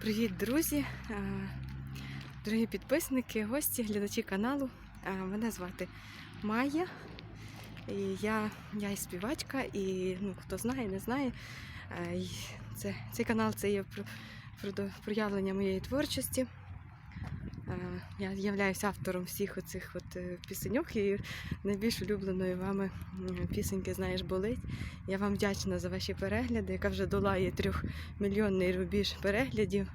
Привіт, друзі, дорогі підписники, гості, глядачі каналу. Мене звати Майя. І я, я і співачка, і ну, хто знає, не знає. Це, цей канал це є про- про- проявлення моєї творчості. Е, Я являюся автором всіх оцих от е, пісеньок і найбільш улюбленої вами пісеньки Знаєш болить. Я вам вдячна за ваші перегляди, яка вже долає трьохмільйонний рубіж переглядів.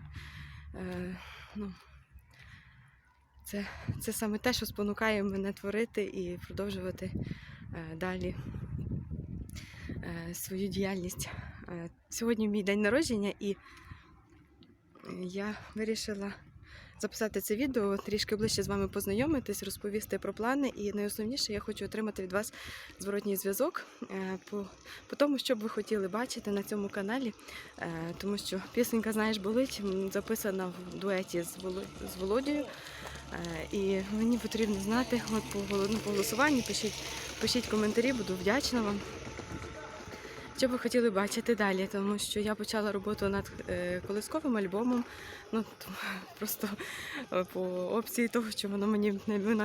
Е, ну, це, це саме те, що спонукає мене творити і продовжувати далі свою діяльність. Сьогодні мій день народження, і я вирішила записати це відео, трішки ближче з вами познайомитись, розповісти про плани. І найосновніше я хочу отримати від вас зворотній зв'язок е, по, по тому, що б ви хотіли бачити на цьому каналі. Е, Тому що пісенька Знаєш болить записана в дуеті з, Воло- Володією. Е, І мені потрібно знати от ну, по голосуванню, пишіть, пишіть коментарі, буду вдячна вам. Що б ви хотіли бачити далі, тому що я почала роботу над е, колисковим альбомом. Ну просто е, по опції того, що воно мені він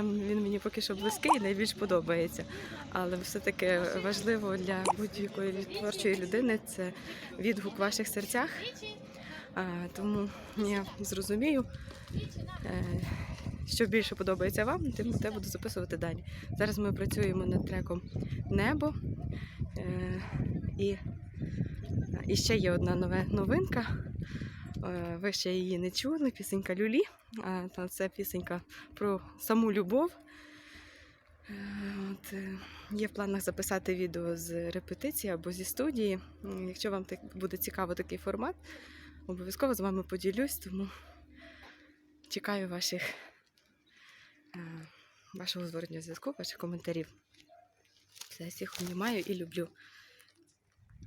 мені поки що близький і найбільш подобається. Але все-таки важливо для будь-якої творчої людини це відгук в ваших серцях. Тому я зрозумію, е, що більше подобається вам, тим те буду записувати далі. Зараз ми працюємо над треком Небо. Е, і, і ще є одна нова новинка. Е, Ви ще її не чули, пісенька Люлі. Та Це пісенька про саму любов. Е, От, е, є в планах записати відео з репетиції або зі студії. Якщо вам буде цікаво такий формат, обов'язково з вами поділюсь, тому чекаю ваших, е, вашого зворотнього зв'язку, ваших коментарів. Все, всіх обнімаю і люблю.